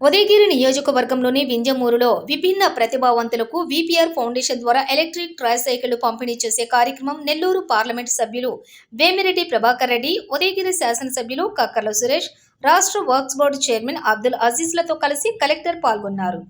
ఉదయగిరి నియోజకవర్గంలోని వింజమూరులో విభిన్న ప్రతిభావంతులకు విపిఆర్ ఫౌండేషన్ ద్వారా ఎలక్ట్రిక్ ట్రైసైకిళ్ళు పంపిణీ చేసే కార్యక్రమం నెల్లూరు పార్లమెంట్ సభ్యులు వేమిరెడ్డి ప్రభాకర్ రెడ్డి ఉదయగిరి శాసనసభ్యులు కక్కర్ల సురేష్ రాష్ట్ర వర్క్స్ బోర్డు చైర్మన్ అబ్దుల్ అజీజ్లతో కలిసి కలెక్టర్ పాల్గొన్నారు.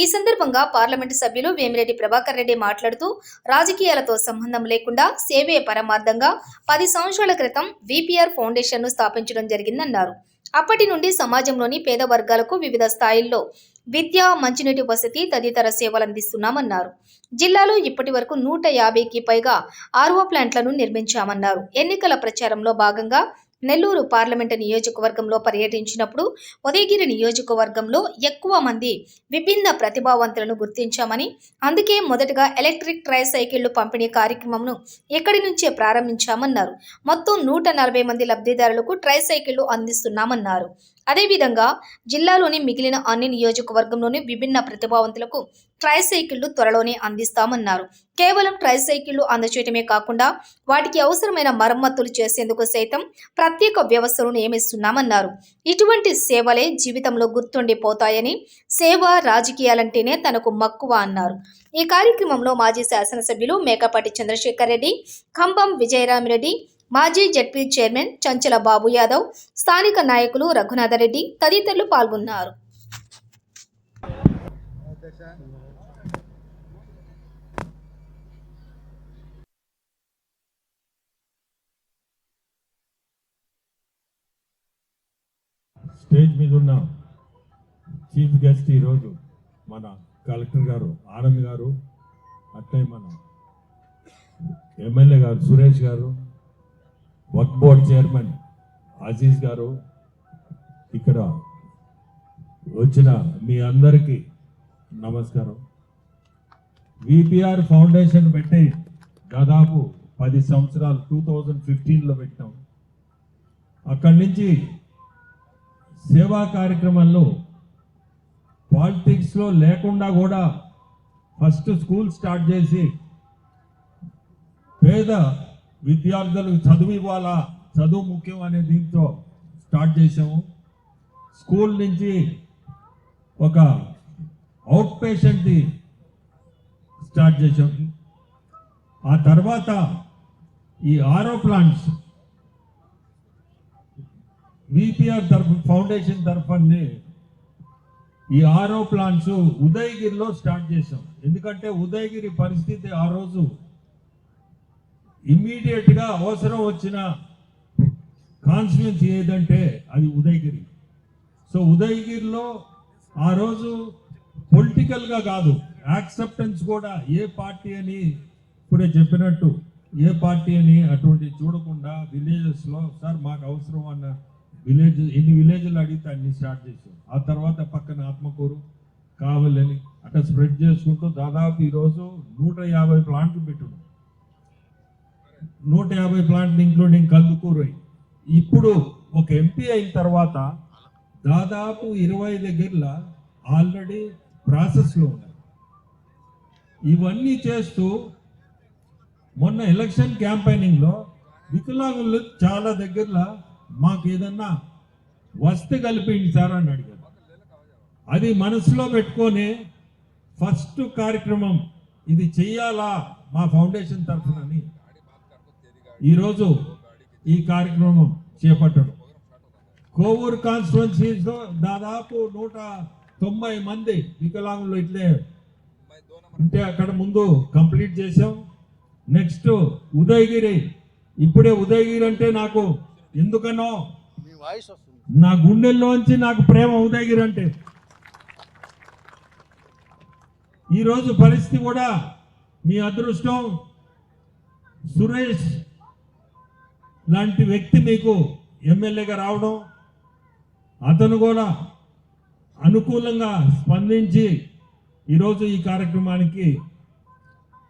ఈ సందర్భంగా పార్లమెంటు సభ్యులు వేమిరెడ్డి ప్రభాకర్ రెడ్డి మాట్లాడుతూ రాజకీయాలతో సంబంధం లేకుండా సేవే పరమార్థంగా పది సంవత్సరాల క్రితం విపిఆర్ ఫౌండేషన్ను స్థాపించడం జరిగిందన్నారు. అప్పటి నుండి సమాజంలోని పేద వర్గాలకు వివిధ స్థాయిల్లో విద్య మంచినీటి వసతి తదితర సేవలు అందిస్తున్నామన్నారు. జిల్లాలో ఇప్పటి వరకు నూట యాభైకి పైగా ఆర్ఓ ప్లాంట్లను నిర్మించామన్నారు. ఎన్నికల ప్రచారంలో భాగంగా నెల్లూరు పార్లమెంటు నియోజకవర్గంలో పర్యటించినప్పుడు ఉదయగిరి నియోజకవర్గంలో ఎక్కువ మంది విభిన్న ప్రతిభావంతులను గుర్తించామని అందుకే మొదటగా ఎలక్ట్రిక్ ట్రై సైకిళ్ళు పంపిణీ కార్యక్రమంను ఇక్కడి నుంచే ప్రారంభించామన్నారు. మొత్తం నూట నలభై మంది లబ్ధిదారులకు ట్రై సైకిళ్ళు అందిస్తున్నామన్నారు. అదేవిధంగా జిల్లాలోని మిగిలిన అన్ని నియోజకవర్గంలోని విభిన్న ప్రతిభావంతులకు ట్రైసైకిళ్ళు త్వరలోనే అందిస్తామన్నారు. కేవలం ట్రైసైకిళ్ళు అందచేయటమే కాకుండా వాటికి అవసరమైన మరమ్మతులు చేసేందుకు సైతం ప్రత్యేక వ్యవస్థను నియమిస్తున్నామన్నారు. ఇటువంటి సేవలే జీవితంలో గుర్తుండిపోతాయని సేవ రాజకీయాలంటేనే తనకు మక్కువ అన్నారు. ఈ కార్యక్రమంలో మాజీ శాసనసభ్యులు మేకపాటి చంద్రశేఖర్ రెడ్డి ఖంభం విజయరామిరెడ్డి మాజీ Z P chairman Chanchala Babu Yadav స్థానిక నాయకులు రఘునాథరెడ్డి తదితరులు పాల్గొన్నారు. స్టేజ్ మీద ఉన్న చీఫ్ గెస్ట్ ఈరోజు మన కలెక్టర్ గారు ఆనంద్ గారు అట్లే మన ఎమ్మెల్యే గారు సురేష్ గారు వర్క్ బోర్డ్ చైర్మన్ అజీజ్ గారు ఇక్కడ వచ్చిన మీ అందరికీ నమస్కారం. విపిఆర్ ఫౌండేషన్ పెట్టి దాదాపు పది సంవత్సరాలు టూ థౌజండ్ ఫిఫ్టీన్లో పెట్టాం. అక్కడి నుంచి సేవా కార్యక్రమాల్లో పాలిటిక్స్లో లేకుండా కూడా ఫస్ట్ స్కూల్ స్టార్ట్ చేసి పేద విద్యార్థులకు చదువు ఇవ్వాలా? చదువు ముఖ్యం అనే దీంతో స్టార్ట్ చేసాము స్కూల్ నుంచి ఒక అవుట్ పేషెంట్ది స్టార్ట్ చేసాము ఆ తర్వాత ఈ ఆరో ప్లాంట్స్ విపిఆర్ తరఫు ఫౌండేషన్ తరఫుని ఈ ఆరో ప్లాంట్స్ ఉదయగిరిలో స్టార్ట్ చేసాం ఎందుకంటే ఉదయగిరి పరిస్థితి ఆ రోజు ఇమ్మీడియట్గా అవసరం వచ్చిన కాన్స్టిట్యున్సీ ఏదంటే అది ఉదయగిరి. సో ఉదయగిరిలో ఆ రోజు పొలిటికల్గా కాదు యాక్సెప్టెన్స్ కూడా ఏ పార్టీ అని ఇప్పుడే చెప్పినట్టు ఏ పార్టీ అని అటువంటి చూడకుండా విలేజెస్లో సార్ మాకు అవసరం అన్న విలేజ్ ఎన్ని విలేజ్లు అడిగితే అన్ని స్టార్ట్ చేసాం ఆ తర్వాత పక్కన ఆత్మకూరు కావాలని అట్లా స్ప్రెడ్ చేసుకుంటూ దాదాపు ఈరోజు నూట యాభై ప్లాంట్లు పెట్టున్నాం నూట యాభై ప్లాంట్లు ఇంక్లూడింగ్ కందుకూరు. ఇప్పుడు ఒక ఎంపీ అయిన తర్వాత దాదాపు ఇరవై దగ్గరలో ఆల్రెడీ ప్రాసెస్లో ఉన్నాయి. ఇవన్నీ చేస్తూ మొన్న ఎలక్షన్ క్యాంపెయినింగ్లో వికలాంగులు చాలా దగ్గరలో మాకు ఏదన్నా వస్తే కలిపిండి సార్ అని అడిగారు. అది మనసులో పెట్టుకొని ఫస్ట్ కార్యక్రమం ఇది చెయ్యాలా మా ఫౌండేషన్ తరఫునని ఈరోజు ఈ కార్యక్రమం చేపట్టడం. కోవూరు కాన్స్టిట్యున్సీలో దాదాపు నూట తొంభై మంది వికలాంగులు ఇట్లే ఉంటే అక్కడ ముందు కంప్లీట్ చేసాం నెక్స్ట్ ఉదయగిరి. ఇప్పుడే ఉదయగిరి అంటే నాకు ఎందుకనో నా గుండెల్లోంచి నాకు ప్రేమ ఉదయగిరి అంటే. ఈరోజు పరిస్థితి కూడా మీ అదృష్టం సురేష్ లాంటి వ్యక్తి మీకు ఎమ్మెల్యేగా రావడం అతను కూడా అనుకూలంగా స్పందించి ఈరోజు ఈ కార్యక్రమానికి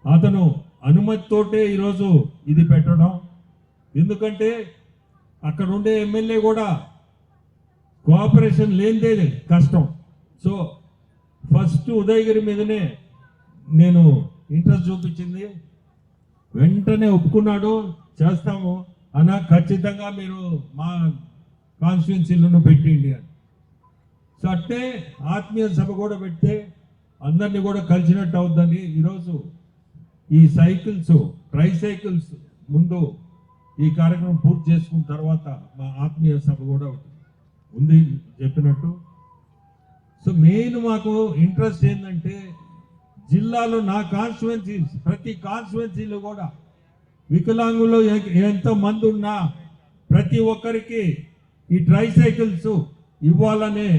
అతను అనుమతితోటే ఈరోజు ఇది పెట్టడం. ఎందుకంటే అక్కడ ఉండే ఎమ్మెల్యే కూడా కోఆపరేషన్ లేనిదే కష్టం. సో ఫస్ట్ ఉదయగిరి మీదనే నేను ఇంట్రెస్ట్ చూపించింది. వెంటనే ఒప్పుకున్నాడు చేస్తాము. అన్న ఖచ్చితంగా మీరు మా కాన్స్టిట్యున్సీలను పెట్టిండి అని. సో అట్టే ఆత్మీయ సభ కూడా పెడితే అందరినీ కూడా కలిసినట్టు అవుద్దని ఈరోజు ఈ సైకిల్స్ ట్రై సైకిల్స్ ముందు ఈ కార్యక్రమం పూర్తి చేసుకున్న తర్వాత మా ఆత్మీయ సభ కూడా ఉంది చెప్పినట్టు. సో మెయిన్ మాకు ఇంట్రెస్ట్ ఏంటంటే జిల్లాలో నా కాన్స్టిట్యున్సీస్ ప్రతి కాన్స్టిట్యున్సీలో కూడా వికలాంగులు ఎంతో మంది ఉన్నా ప్రతి ఒక్కరికి ఈ ట్రై సైకిల్స్ ఇవ్వాలనే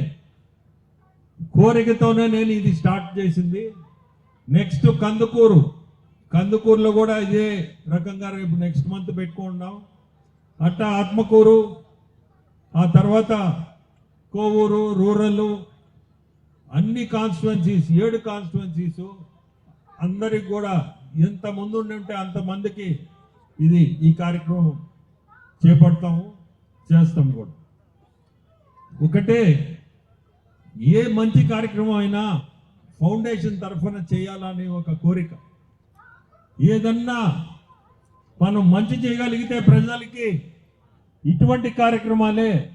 కోరికతోనే నేను ఇది స్టార్ట్ చేసింది. నెక్స్ట్ కందుకూరు. కందుకూరులో కూడా ఇదే రకంగా రేపు నెక్స్ట్ మంత్ పెట్టుకున్నాం అట్టా ఆత్మకూరు ఆ తర్వాత కోవూరు రూరల్ అన్ని కాన్స్టిట్యున్సీస్ ఏడు కాన్స్టిట్యువెన్సీస్ అందరికి కూడా ఎంత ముందు ఉండి ఉంటే అంతమందికి ఇది ఈ కార్యక్రమం చేపడతాము చేస్తాం కూడా. ఒకటే ఏ మంచి కార్యక్రమం అయినా ఫౌండేషన్ తరఫున చేయాలనే ఒక కోరిక. ఏదన్నా మనం మంచి చేయగలిగితే ప్రజలకి ఇటువంటి కార్యక్రమాలే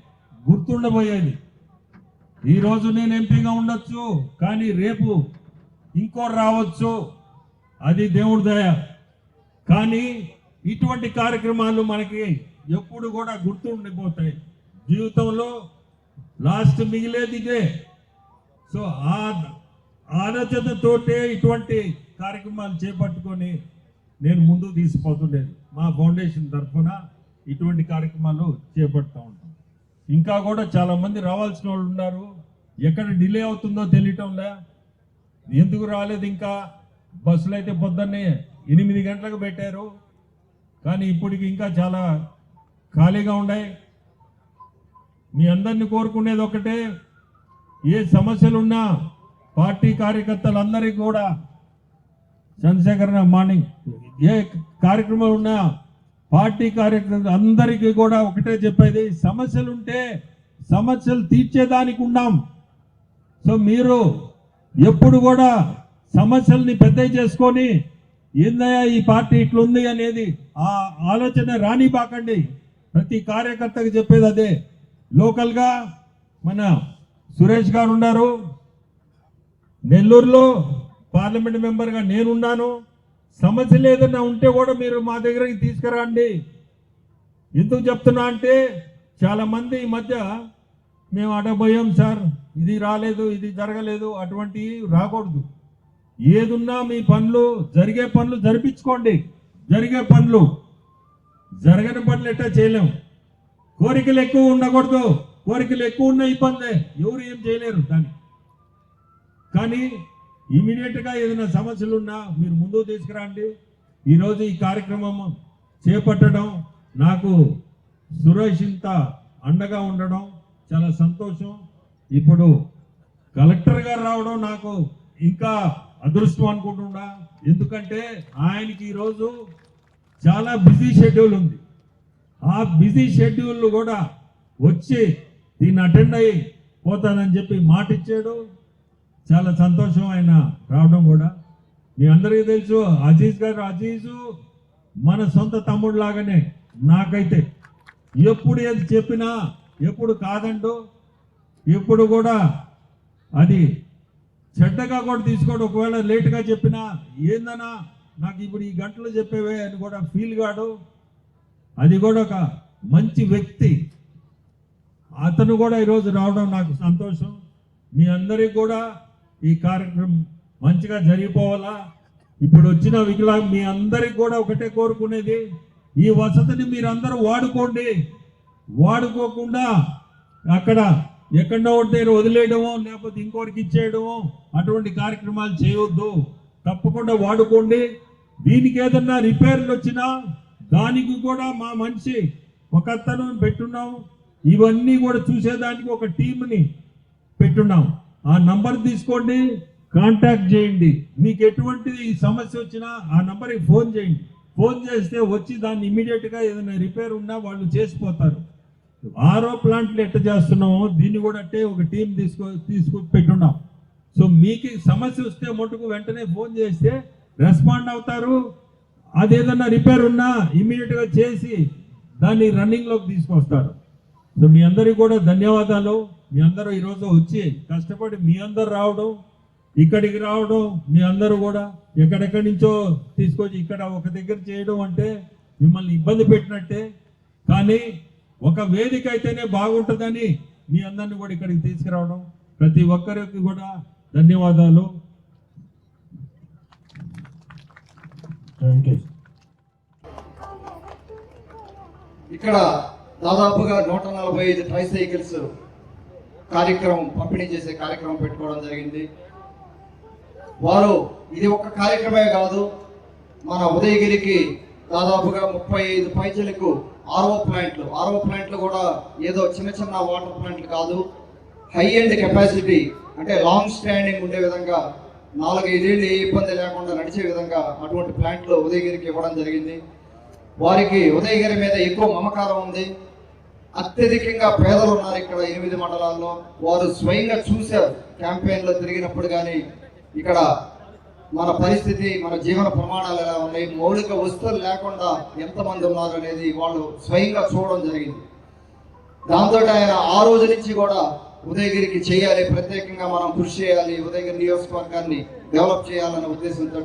గుర్తుండబోయేది. ఈరోజు నేను ఎంపీగా ఉండొచ్చు కానీ రేపు ఇంకోటి రావచ్చు. అది దేవుడి దయ. కానీ ఇటువంటి కార్యక్రమాలు మనకి ఎప్పుడు కూడా గుర్తుండిపోతాయి జీవితంలో లాస్ట్ మిగిలేది ఇదే. సో ఆ ఆలోచనతోటే ఇటువంటి కార్యక్రమాలు చేపట్టుకొని నేను ముందుకు తీసుకుపోతుండేది. మా ఫౌండేషన్ తరఫున ఇటువంటి కార్యక్రమాలు చేపడుతూ ఉంటాం. ఇంకా కూడా చాలామంది రావాల్సిన వాళ్ళు ఉన్నారు. ఎక్కడ డిలే అవుతుందో తెలియటంలే. ఎందుకు రాలేదు ఇంకా? బస్సులు అయితే పొద్దున్నే ఎనిమిది గంటలకు పెట్టారు. కానీ ఇప్పటికి ఇంకా చాలా ఖాళీగా ఉన్నాయి మీ అందరిని కోరుకునేది ఒకటే ఏ సమస్యలున్నా పార్టీ కార్యకర్తలందరికీ కూడా చంద్రశేఖర మార్నింగ్ ఏ కార్యక్రమాలు ఉన్నా పార్టీ కార్యక్రమం అందరికీ కూడా ఒకటే చెప్పేది సమస్యలు ఉంటే సమస్యలు తీర్చేదానికి ఉన్నాం సో మీరు ఎప్పుడు కూడా సమస్యల్ని పెద్ద చేసుకొని ఏందయ్యా ఈ పార్టీ ఇట్లుంది అనేది? ఆ ఆలోచన రానిపాకండి ప్రతి కార్యకర్తకి చెప్పేది అదే. లోకల్గా మన సురేష్ గారు ఉన్నారు. నెల్లూరులో పార్లమెంట్ మెంబర్గా నేనున్నాను. సమస్యలు ఏదైనా ఉంటే కూడా మీరు మా దగ్గరికి తీసుకురండి. ఎందుకు చెప్తున్నా అంటే చాలామంది ఈ మధ్య మేము అడబోయాం సార్. ఇది రాలేదు ఇది జరగలేదు అటువంటివి రాకూడదు. ఏదున్నా మీ పనులు జరిగే పనులు జరిపించుకోండి. జరిగే పనులు. జరగని పనులు ఎట్టా చేయలేము కోరికలు ఎక్కువ ఉండకూడదు. కోరికలు ఎక్కువ ఉన్న ఇబ్బందే. ఎవరు ఏం చేయలేరు దాన్ని. కానీ ఇమీడియట్గా ఏదైనా సమస్యలు ఉన్నా మీరు ముందుకు తీసుకురండి. ఈరోజు ఈ కార్యక్రమం చేపట్టడం నాకు సురేష్ ఇంత అండగా ఉండడం చాలా సంతోషం. ఇప్పుడు కలెక్టర్ గారు రావడం నాకు ఇంకా అదృష్టం అనుకుంటుండా? ఎందుకంటే ఆయనకి ఈరోజు చాలా బిజీ షెడ్యూల్ ఉంది. ఆ బిజీ షెడ్యూల్ కూడా వచ్చి దీన్ని అటెండ్ అయ్యి పోతానని చెప్పి మాట ఇచ్చాడు చాలా సంతోషం ఆయన రావడం కూడా. మీ అందరికీ తెలుసు అజీజ్ గారు అజీజు మన సొంత తమ్ముడు లాగానే నాకైతే. ఎప్పుడు ఏది చెప్పినా ఎప్పుడు కాదండు ఎప్పుడు కూడా అది చెడ్డగా కూడా తీసుకోడు. ఒకవేళ లేటుగా చెప్పినా ఏందన్నా నాకు ఇప్పుడు ఈ గంటలు చెప్పేవే అని కూడా ఫీల్ కాడు. అది కూడా ఒక మంచి వ్యక్తి. అతను కూడా ఈరోజు రావడం నాకు సంతోషం. మీ అందరికీ కూడా ఈ కార్యక్రమం మంచిగా జరిగిపోవాలా? ఇప్పుడు వచ్చిన వికలాంగ్ మీ అందరికి కూడా ఒకటే కోరుకునేది ఈ వసతిని మీరందరూ వాడుకోండి. వాడుకోకుండా అక్కడ ఎక్కడో ఒకటి నేను వదిలేయడమో లేకపోతే ఇంకోటికి ఇచ్చేయడమో అటువంటి కార్యక్రమాలు చేయవద్దు తప్పకుండా వాడుకోండి. దీనికి ఏదన్నా రిపేర్లు వచ్చినా దానికి కూడా మా మనిషి ఒక అతను పెట్టున్నాం. ఇవన్నీ కూడా చూసేదానికి ఒక టీంని పెట్టున్నాం. ఆ నంబర్ తీసుకోండి కాంటాక్ట్ చేయండి. మీకు ఎటువంటి సమస్య వచ్చినా ఆ నంబర్కి ఫోన్ చేయండి. ఫోన్ చేస్తే వచ్చి దాన్ని ఇమీడియట్గా ఏదైనా రిపేర్ ఉన్నా వాళ్ళు చేసిపోతారు. ఆరో ప్లాంట్లు ఎట్ట చేస్తున్నామో దీన్ని కూడా అట్టే ఒక టీం తీసుకో తీసుకు పెట్టున్నాం. సో మీకు సమస్య వస్తే మటుకు వెంటనే ఫోన్ చేస్తే రెస్పాండ్ అవుతారు. అదేదన్నా రిపేర్ ఉన్నా ఇమీడియట్గా చేసి దాన్ని రన్నింగ్లోకి తీసుకొస్తారు. సో మీ అందరికీ కూడా ధన్యవాదాలు. మీ అందరూ ఈరోజు వచ్చి కష్టపడి మీ అందరు రావడం ఇక్కడికి రావడం మీ అందరూ కూడా ఎక్కడెక్కడి నుంచో తీసుకొచ్చి ఇక్కడ ఒక దగ్గర చేయడం అంటే మిమ్మల్ని ఇబ్బంది పెట్టినట్టే. కానీ ఒక వేదిక అయితేనే బాగుంటుందని మీ అందరిని కూడా ఇక్కడికి తీసుకురావడం. ప్రతి ఒక్కరికి కూడా ధన్యవాదాలు. థ్యాంక్ యూ ఇక్కడ దాదాపుగా నూట నలభై ఐదు ట్రై సైకిల్స్ కార్యక్రమం పంపిణీ చేసే కార్యక్రమం పెట్టుకోవడం జరిగింది. వారు ఇది ఒక కార్యక్రమే కాదు మన ఉదయగిరికి దాదాపుగా ముప్పై ఐదు పైచలకు ఆర్ఓ ప్లాంట్లు ఆర్ఓ ప్లాంట్లు కూడా ఏదో చిన్న చిన్న వాటర్ ప్లాంట్లు కాదు. హై ఎండ్ కెపాసిటీ అంటే లాంగ్ స్టాండింగ్ ఉండే విధంగా నాలుగైదేళ్ళు ఏ ఇబ్బంది లేకుండా నడిచే విధంగా అటువంటి ప్లాంట్లు ఉదయగిరికి ఇవ్వడం జరిగింది. వారికి ఉదయగిరి మీద ఎక్కువ మమకారం ఉంది. అత్యధికంగా పేదలు ఉన్నారు ఇక్కడ ఎనిమిది మండలాల్లో. వారు స్వయంగా చూశారు క్యాంపెయిన్లో తిరిగినప్పుడు కానీ ఇక్కడ మన పరిస్థితి మన జీవన ప్రమాణాలు ఎలా ఉన్నాయి మౌలిక వస్తువులు లేకుండా ఎంతమంది ఉన్నారు అనేది వాళ్ళు స్వయంగా చూడడం జరిగింది. దాంతో ఆయన ఆ రోజు నుంచి కూడా ఉదయగిరికి చేయాలి ప్రత్యేకంగా మనం కృషి చేయాలి ఉదయగిరి నియోజకవర్గాన్ని డెవలప్ చేయాలనే ఉద్దేశంతో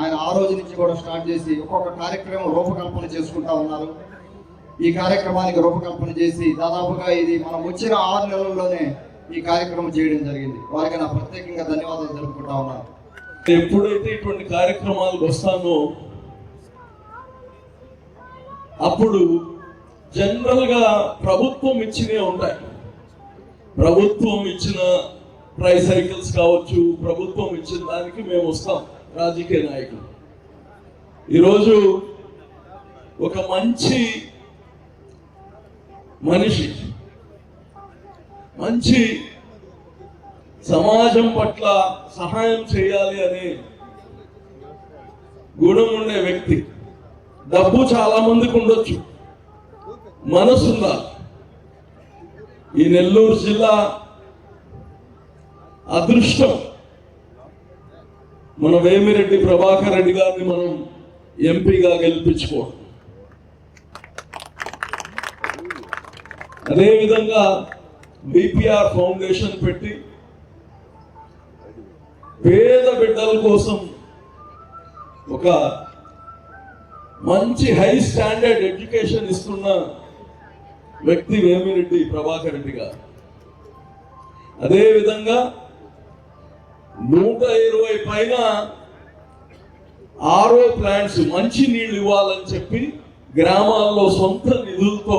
ఆయన ఆ రోజు నుంచి కూడా స్టార్ట్ చేసి ఒక్కొక్క కార్యక్రమం రూపకల్పన చేసుకుంటా ఉన్నారు. ఈ కార్యక్రమానికి రూపకల్పన చేసి దాదాపుగా ఇది మనం వచ్చిన ఆరు నెలల్లోనే ఈ కార్యక్రమం చేయడం జరిగింది. వారికి నా ప్రత్యేకంగా ధన్యవాదాలు తెలుపుకుంటా ఉన్నాను. ఎప్పుడైతే ఇటువంటి కార్యక్రమాలకు వస్తానో అప్పుడు జనరల్గా ప్రభుత్వం ఇచ్చినవి ఉంటాయి. ప్రభుత్వం ఇచ్చిన ట్రై సైకిల్స్ కావచ్చు ప్రభుత్వం ఇచ్చిన దానికి మేము వస్తాం రాజకీయ నాయకులు. ఈరోజు ఒక మంచి మనిషి మంచి సమాజం పట్ల సహాయం చేయాలి అనే గుణం ఉండే వ్యక్తి. డబ్బు చాలా మందికి ఉండొచ్చు. మనసుందా ఈ నెల్లూరు జిల్లా అదృష్టం. మన వేమిరెడ్డి ప్రభాకర్ రెడ్డి గారిని మనం ఎంపీగా గెలిపించుకోవడం. అదేవిధంగా బీపీఆర్ ఫౌండేషన్ పెట్టి పేద బిడ్డల కోసం ఒక మంచి హై స్టాండర్డ్ ఎడ్యుకేషన్ ఇస్తున్న వ్యక్తి వేమిరెడ్డి ప్రభాకర్ రెడ్డి గారు. అదేవిధంగా నూట ఇరవై పైన ఆరో ప్లాంట్స్ మంచి నీళ్ళు ఇవ్వాలని చెప్పి గ్రామాల్లో సొంత నిధులతో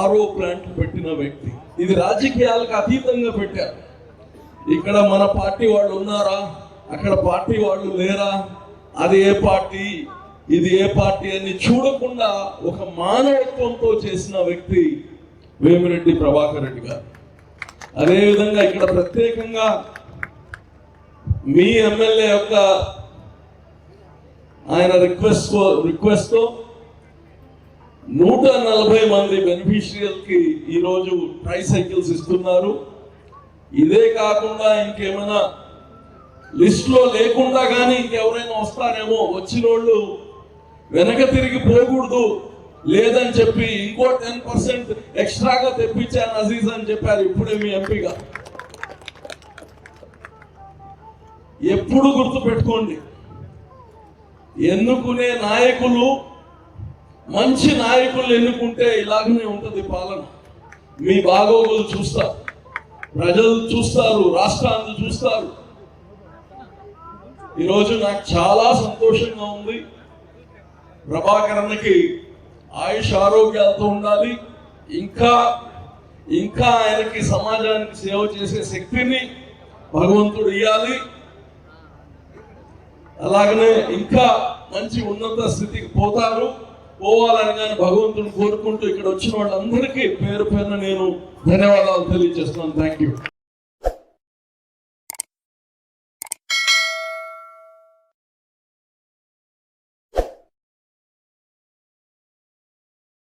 ఆరో ప్లాంట్ పెట్టిన వ్యక్తి. ఇది రాజకీయాలకు అతీతంగా పెట్టారు. ఇక్కడ మన పార్టీ వాళ్ళు ఉన్నారా? అక్కడ పార్టీ వాళ్ళు లేరా? అది ఏ పార్టీ? ఇది ఏ పార్టీ అని చూడకుండా ఒక మానవత్వంతో చేసిన వ్యక్తి వేమిరెడ్డి ప్రభాకర్ రెడ్డి గారు. అదేవిధంగా ఇక్కడ ప్రత్యేకంగా మీ ఎమ్మెల్యే యొక్క ఆయన రిక్వెస్ట్ రిక్వెస్ట్తో నూట నలభై మంది బెనిఫిషియల్కి ఈరోజు ట్రై సైకిల్స్ ఇస్తున్నారు. ఇదే కాకుండా ఇంకేమైనా లిస్ట్లో లేకుండా కానీ ఇంకెవరైనా వస్తారేమో వచ్చిన వాళ్ళు వెనక తిరిగి పోకూడదు. లేదని చెప్పి ఇంకో టెన్ పర్సెంట్ ఎక్స్ట్రాగా తెప్పించాను అజీజ్ అని చెప్పారు ఇప్పుడే మీ ఎంపీగా. ఎప్పుడు గుర్తు పెట్టుకోండి ఎన్నుకునే నాయకులు మంచి నాయకులు ఎన్నుకుంటే ఇలాగనే ఉంటుంది పాలన. మీ బాగోగులు చూస్తారు. ప్రజలు చూస్తారు రాష్ట్రాన్ని చూస్తారు. ఈరోజు నాకు చాలా సంతోషంగా ఉంది. ప్రభాకరణకి ఆయుష్ ఆరోగ్యాలతో ఉండాలి. ఇంకా ఇంకా ఆయనకి సమాజానికి సేవ చేసే శక్తిని భగవంతుడు ఇవ్వాలి అలాగనే ఇంకా మంచి ఉన్నత స్థితికి పోతారు. పోవాలని కానీ భగవంతుని కోరుకుంటూ ఇక్కడ వచ్చిన వాళ్ళందరికీ పేరు పేరున నేను ధన్యవాదాలు తెలియజేస్తున్నాను థ్యాంక్ యూ